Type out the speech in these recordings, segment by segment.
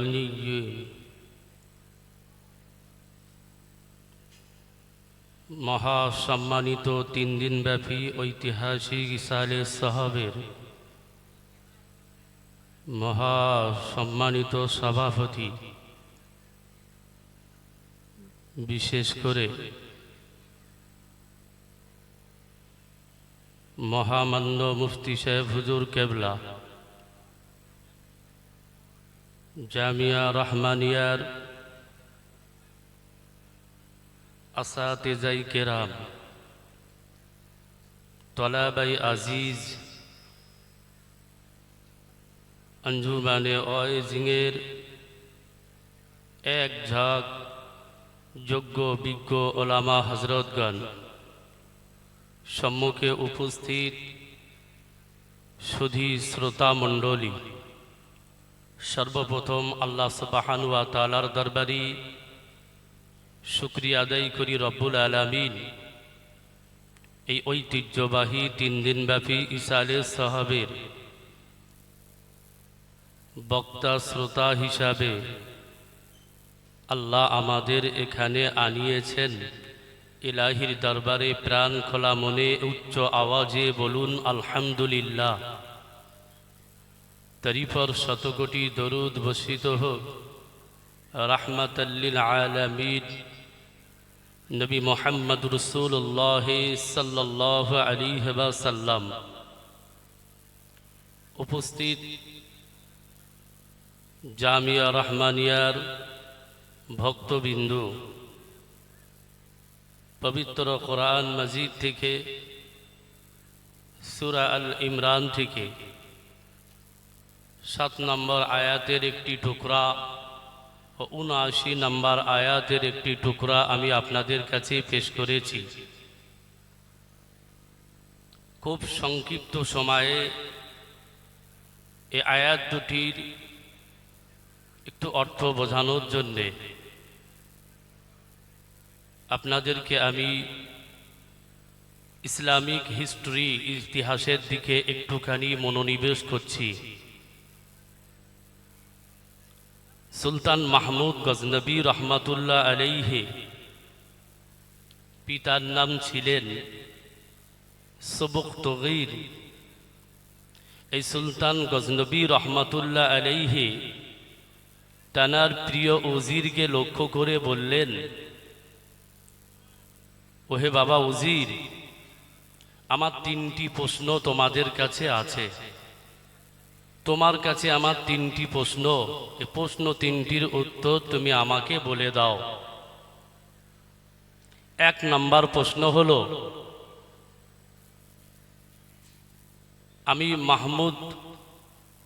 ইল্লিয়্যিন। মহাসম্মানিত তিন দিনব্যাপী ঐতিহাসিক ইসালে সাহাবের মহাসম্মানিত সভাপতি, বিশেষ করে মহামান্য মুফতি সাহেব হুজুর কেবলা জামিয়া রহমানিয়ার আসাতেজাই কেরাম, তলাবাই আজিজ, আঞ্জুমানে অয়েজিংয়ের এক ঝাঁক যোগ্য বিজ্ঞ ওলামা হজরতগণ। সম্মুখে উপস্থিত সুধী শ্রোতা মণ্ডলী সর্বপ্রথম আল্লাহ সুবাহানুয়া তালার দরবারি শুক্রিয়া আদায় করি রব্বুল আলমিন। এই ঐতিহ্যবাহী তিন দিনব্যাপী ইসালে সাহাবের বক্তা শ্রোতা হিসাবে আল্লাহ আমাদের এখানে আনিয়েছেন। ইলাহির দরবারে প্রাণ খোলা মনে উচ্চ আওয়াজে বলুন, আলহামদুলিল্লাহ। তরিফর শতকোটি দরুদ বসিত হোক। রাহমাতাল্লিল আলামিন। নবী মোহাম্মদ রসুল্লাহ সাল্লাহ আলী সাল্লাম উপস্থিত জামিয়া রহমানিয়ার ভক্তবিন্দু, পবিত্র কোরআন মজিদ থেকে, সুরা আল ইমরান থেকে সাত নম্বর আয়াতের একটি টুকরা ও উনআশি নম্বর আয়াতের একটি টুকরা আমি আপনাদের কাছে পেশ করেছি। খুব সংক্ষিপ্ত সময়ে এই আয়াত দুটির একটু অর্থ বোঝানোর জন্যে আপনাদেরকে আমি ইসলামিক হিস্ট্রি, ইতিহাসের দিকে একটুখানি মনোনিবেশ করছি। সুলতান মাহমুদ গজনবী রহমাতুল্লাহ আলাইহে পিতার নাম ছিলেন সবুক তগির। এই সুলতান গজনবী রহমাতুল্লাহ আলাইহে টানার প্রিয় উজিরকে লক্ষ্য করে বললেন, ওহে বাবা উজির, আমার তিনটি প্রশ্ন তোমাদের কাছে আছে। তোমার কাছে আমার তিনটি প্রশ্ন। প্রশ্ন তিনটির উত্তর তুমি আমাকে বলে দাও। এক নাম্বার প্রশ্ন হলো, আমি মাহমুদ,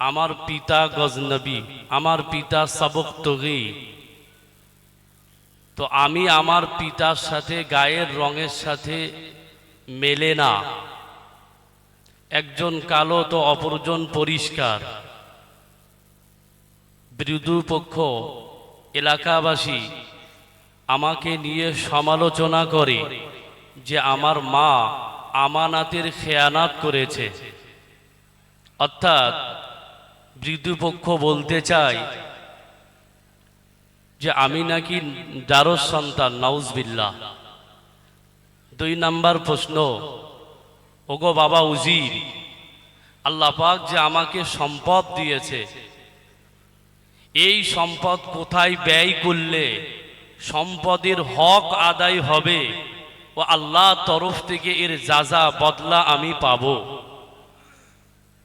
আমার পিতা গজনবী, আমার পিতা সবক তগি। তো আমি আমার পিতার সাথে গায়ের রঙের সাথে মেলে না। একজন কালো তো অপরজন পরিষ্কার। বিরোধী পক্ষ এলাকাবাসী আমাকে নিয়ে সমালোচনা করে যে আমার মা আমানাতের খেয়ানাত করেছে। অর্থাৎ বৃদ্ধপক্ষ বলতে চাই যে আমি নাকি দারস সন্তান নাউজবিল্লা দুই নাম্বার প্রশ্ন ওগো বাবা উজির, আল্লাহ পাক যে আমাকে সম্পদ দিয়েছে, এই সম্পদ কোথায় ব্যয় করলে সম্পদের হক আদায় হবে ও আল্লাহ তরফ থেকে এর যাজা বদলা আমি পাব?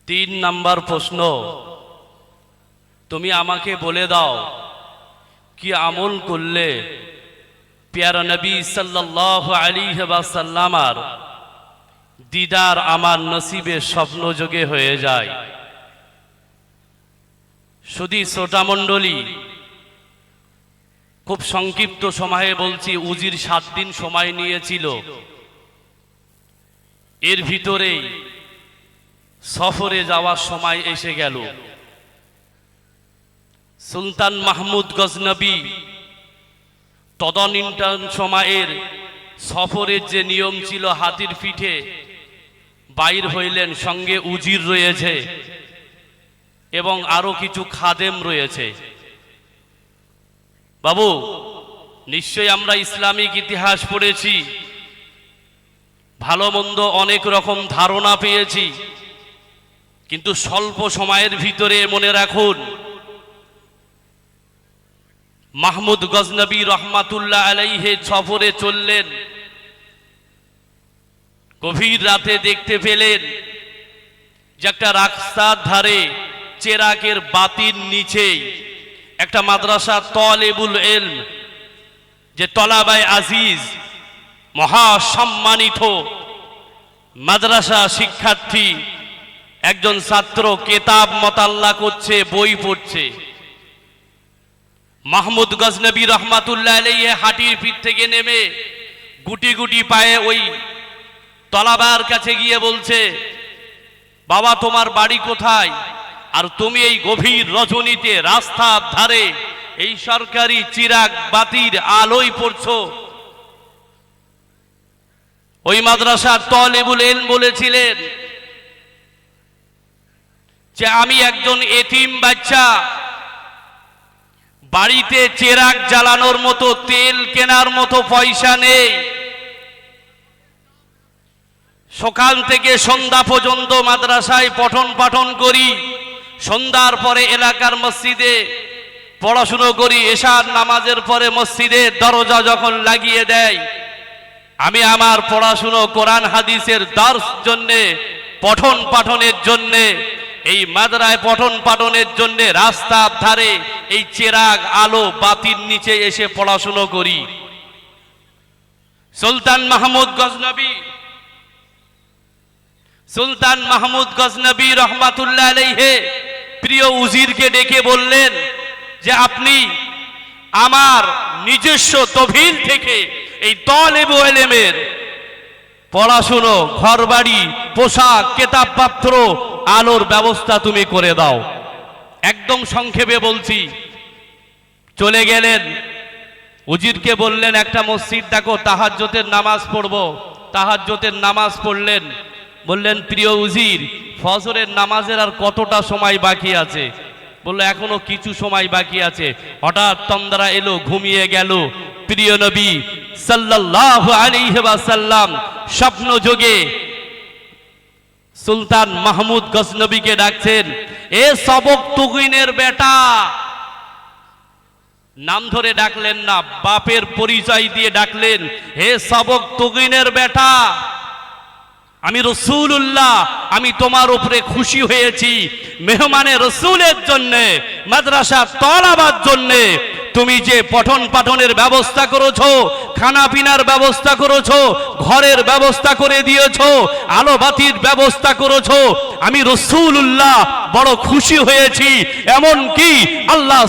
তিন নাম্বার প্রশ্ন, তুমি আমাকে বলে দাও, কি আমল করলে? পেয়ারা নবী সাল্লাহ আলী সাল্লামার দিদার আমার নসিবে স্বপ্ন যোগে হয়ে যায়। শুধু শ্রোতা মণ্ডলী, খুব সংক্ষিপ্ত সময়ে বলছি, উজির সাত দিন সময় নিয়েছিল। এর ভিতরেই সফরে যাওয়ার সময় এসে গেল। সুলতান মাহমুদ গজনবী, তদনিন্তন সময়ের সফরের যে নিয়ম ছিল হাতির পিঠে বাইর হইলেন, সঙ্গে উজির রয়েছে এবং আরও কিছু খাদেম রয়েছে। বাবু নিশ্চয়ই আমরা ইসলামিক ইতিহাস পড়েছি, ভালো মন্দ অনেক রকম ধারণা পেয়েছি, কিন্তু স্বল্প সময়ের ভিতরে মনে রাখুন, মাহমুদ গজনবী রহমাতুল্লাহ আলাইহে সফরে চললেন গভীর রাতে দেখতে পেলেন যে একটা রাস্তার ধারে চেরাকের বাতির নিচেই একটা মাদ্রাসা তলেবুল এলম, যে তলাবাই আজিজ মহা সম্মানিত মাদ্রাসা শিক্ষার্থী, একজন ছাত্র কেতাব মতাল্লা করছে বই পড়ছে। মাহমুদ গজনবী রহমাতুল্লাহ হাটির পিঠ থেকে নেমে গুটি গুটি পায়ে ওই তলাবার কাছে গিয়ে বলছে, বাবা, তোমার বাড়ি কোথায়? আর তুমি এই গভীর রজনীতে রাস্তার ধারে এই সরকারি চিরাগ বাতির আলোয় পড়ছো? ওই মাদ্রাসার তলেবুল এল বলেছিলেন যে, আমি একজন এতিম বাচ্চা। বাড়িতে চেরাক জ্বালানোর মতো তেল কেনার মতো পয়সা নেই। সকাল থেকে সন্ধ্যা পর্যন্ত মাদ্রাসায় পঠন পাঠন করি। সন্ধ্যার পরে এলাকার মসজিদে পড়াশুনো করি, এশার নামাজের পরে মসজিদে দরজা যখন লাগিয়ে দেয়, আমি আমার পড়াশুনো কোরআন হাদিসের দর্শ জন্যে, পঠন পাঠনের জন্যে, এই মাদ্রায় পঠন পাঠনের জন্যে রাস্তার ধারে এই চেরাগ আলো বাতির নিচে এসে পড়াশুনো করি। সুলতান মাহমুদ গজনবী সুলতান মাহমুদ গজনবী রহমাতুল্লাহ আলাইহে প্রিয় উজিরকে ডেকে বললেন যে আপনি আমার নিজস্ব তভিল থেকে এই তলেবু এলেমের পড়াশুনো, ঘরবাড়ি, পোশাক, কেতাবপত্র আলোর ব্যবস্থা তুমি করে দাও। একদম সংক্ষেপে বলছি। চলে গেলেন। উজিরকে বললেন, একটা মসজিদ দেখো তাহাজ্জতের নামাজ পড়ব। তাহাজ্জতের নামাজ পড়লেন। বললেন, প্রিয় উজির, ফজরের নামাজের আর কতটা সময় বাকি আছে? বলল, এখনও কিছু সময় বাকি আছে। হঠাৎ তন্দ্রা এলো, ঘুমিয়ে গেল। প্রিয় নবী সাল্লাল্লাহু আলাইহি ওয়াসাল্লাম স্বপ্ন যোগে সুলতান মাহমুদ গজনবীকে ডাকছেন, এ সবক তুগিনের বেটা! নাম ধরে ডাকলেন না, বাপের পরিচয় দিয়ে ডাকলেন, হে সবক তুগিনের বেটা! আমি রসুল্লাহ আমি তোমার উপরে খুশি হয়েছি। মেহমানে রসুলের জন্যে মাদ্রাসা তলাবার জন্যে তুমি যে পঠন পাঠনের ব্যবস্থা করেছ, খানা পিনার ব্যবস্থা করেছ, ঘরের ব্যবস্থা করে দিয়েছ, আলো বাতির ব্যবস্থা করেছ, আমি রসুল্লাহ বড় খুশি হয়েছি। এমন কি আল্লাহ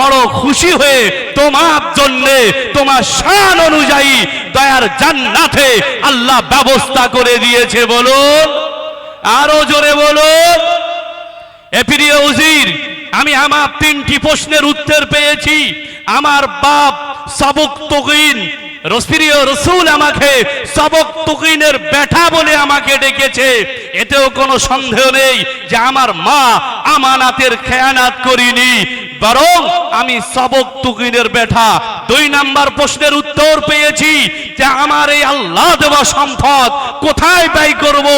বড় খুশি হয়ে তোমার জন্য, তোমার শান অনুযায়ী দয়ার জান্নাতে আল্লাহ ব্যবস্থা করে দিয়েছে, বলুন। আরও জোরে বলুন। এ উজির আমি আমার তিনটি প্রশ্নের উত্তর পেয়েছি। আমার বাপ সবক তকিন রসপ্রিয় রসুল আমাকে সবক তুকিনের বেটা বলে আমাকে ডেকেছে। এতেও কোনো সন্দেহ নেই যে আমার মা আমানাতের খেয়ানাত করিনি। বরং আমি সবক তুকিনের বেটা দুই নাম্বার প্রশ্নের উত্তর পেয়েছি যে আমার এই আল্লাহ দেওয়া সম্পদ কোথায় ব্যয় করব?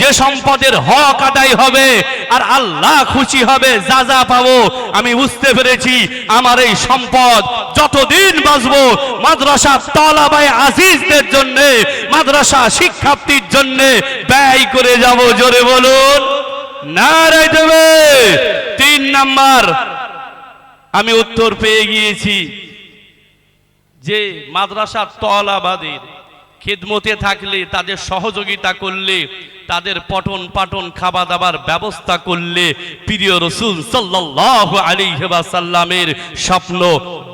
যে সম্পদের হক আদায় হবে আর আল্লাহ খুশি হবে, যা যা পাবো, আমি বুঝতে পেরেছি আমার এই সম্পদ যতদিন বাঁচবো মাদ্রাসা তলাবাই আজিজদের জন্য, মাদ্রাসা শিক্ষার্থীর জন্য ব্যয় করে যাব, জোরে বলুন। না রে দেবে। তিন নাম্বার আমি উত্তর পেয়ে গিয়েছি যে মাদ্রাসার তলাবাদের খেদমতে থাকলে, তাদের সহযোগিতা করলে, তাদের পটন পাটন খাওয়া দাবার ব্যবস্থা করলে, প্রিয় রসুল সাল্লাহ আলী সাল্লামের স্বপ্ন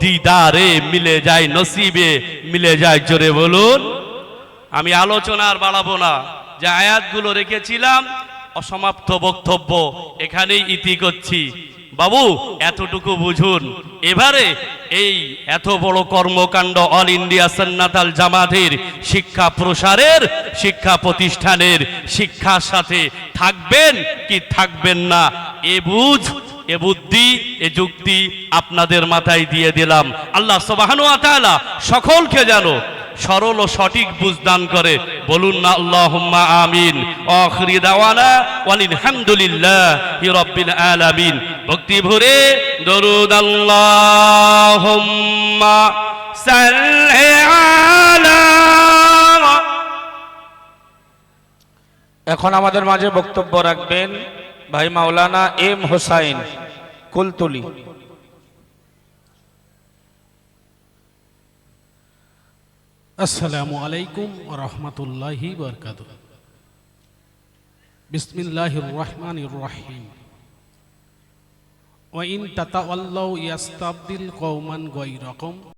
দিদারে মিলে যায়, নসিবে মিলে যায়। জোরে বলুন, আমি আলোচনা আর বাড়াবো না। যে আয়াতগুলো রেখেছিলাম, অসমাপ্ত বক্তব্য এখানেই ইতি করছি। বাবু, এতটুকু বুঝুন। এবারে এই এত বড় কর্মকাণ্ড অল ইন্ডিয়া সন্নাতাল জামাতের শিক্ষা প্রসারের, শিক্ষা প্রতিষ্ঠানের শিক্ষার সাথে থাকবেন কি থাকবেন না, এ বুঝ, এ বুদ্ধি, এ যুক্তি আপনাদের মাথায় দিয়ে দিলাম। আল্লাহ সুবহানাহু ওয়া তাআলা সকলকে জানো সরল ও সঠিক বুঝদান করে। বলুন না আল্লাহুম্মা আমিন। আখিরি দাওয়ানা ওয়ালিল হামদুলিল্লাহি রাব্বিল আলামিন। ভক্তি ভরে দরুদ আল্লাহুম্মা সাল্লি আলা এখন আমাদের মাঝে বক্তব্য রাখবেন ভাই মাওলানা এম হোসাইন কুলতুলি। আসসালামু আলাইকুম রহমতুল্লাহি বরকাত বিসমিল্লাহির রহমানির রহিম। ওয়াইন তাতাওয়াল্লাউ ইয়াস্তাবদিল কওমান গায়রাকুম।